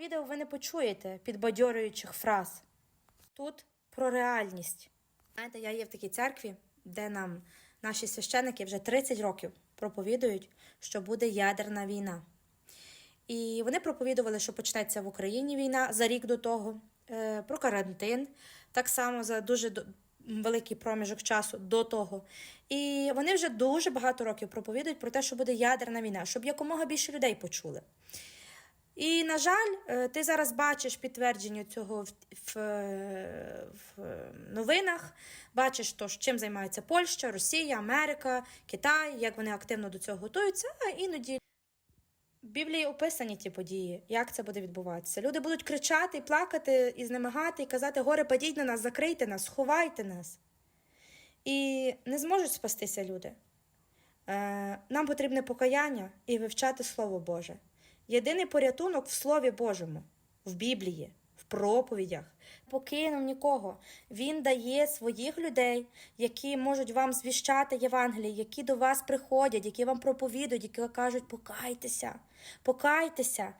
відео ви не почуєте підбадьорюючих фраз. Тут про реальність. Знаєте, я є в такій церкві, де нам наші священики вже 30 років проповідують, що буде ядерна війна. І вони проповідували, що почнеться в Україні війна за рік до того, е, про карантин, так само за дуже великий проміжок часу до того. І вони вже дуже багато років проповідують про те, що буде ядерна війна, щоб якомога більше людей почули. І, на жаль, е, ти зараз бачиш підтвердження цього в, в, е, в новинах. Бачиш, то, чим займається Польща, Росія, Америка, Китай, як вони активно до цього готуються, а іноді в Біблії описані ті події, як це буде відбуватися. Люди будуть кричати, плакати, і знемагати, і казати: горе, падіть на нас, закрийте нас, сховайте нас. І не зможуть спастися люди. Е, Нам потрібне покаяння і вивчати Слово Боже. Єдиний порятунок в Слові Божому, в Біблії, в проповідях. Покинув нікого. Він дає своїх людей, які можуть вам звіщати Євангеліє, які до вас приходять, які вам проповідують, які кажуть, покайтеся, покайтеся.